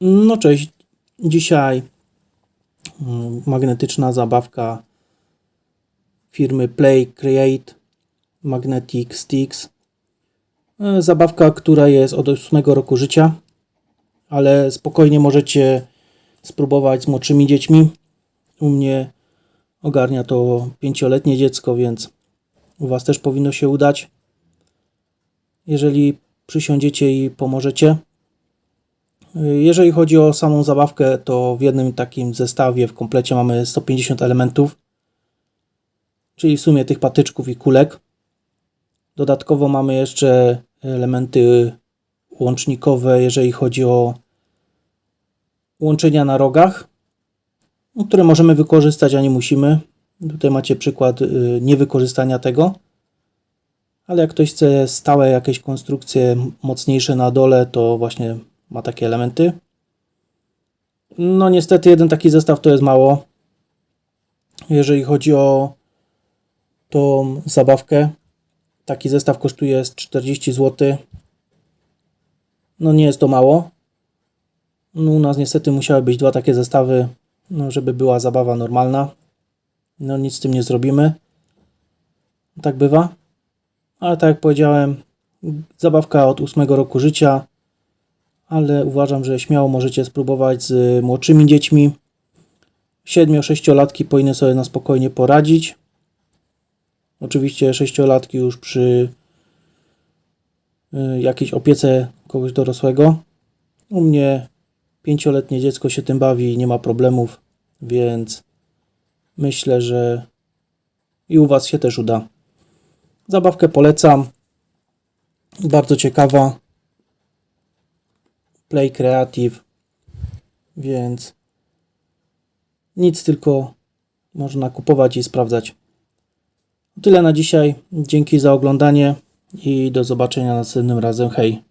No cześć. Dzisiaj mm, magnetyczna zabawka firmy Play Create Magnetic Sticks. E, Zabawka, która jest od 8 roku życia, ale spokojnie możecie spróbować z młodszymi dziećmi. U mnie ogarnia to pięcioletnie dziecko, więc u Was też powinno się udać. Jeżeli przysiądziecie i pomożecie. Jeżeli chodzi o samą zabawkę, to w jednym takim zestawie w komplecie mamy 150 elementów, czyli w sumie tych patyczków i kulek. Dodatkowo mamy jeszcze elementy łącznikowe, jeżeli chodzi o łączenia na rogach, no, które możemy wykorzystać, a nie musimy. Tutaj macie przykład y, niewykorzystania tego. Ale jak ktoś chce stałe jakieś konstrukcje mocniejsze na dole, to właśnie ma takie elementy. No niestety jeden taki zestaw to jest mało. Jeżeli chodzi o tą zabawkę, taki zestaw kosztuje z 40 zł. No nie jest to mało. No u nas niestety musiały być dwa takie zestawy, no żeby była zabawa normalna. No nic z tym nie zrobimy. Tak bywa. Ale tak jak powiedziałem, zabawka od 8 roku życia, ale uważam, że śmiało możecie spróbować z młodszymi dziećmi. 7-6-latki powinny sobie na spokojnie poradzić. Oczywiście 6-latki już przy y, jakiejś opiece kogoś dorosłego. U mnie 5-letnie dziecko się tym bawi i nie ma problemów, więc myślę, że i u Was się też uda. Zabawkę polecam. Bardzo ciekawa. Play Creative. Więc nic tylko można kupować i sprawdzać. Tyle na dzisiaj. Dzięki za oglądanie i do zobaczenia następnym razem. Hej.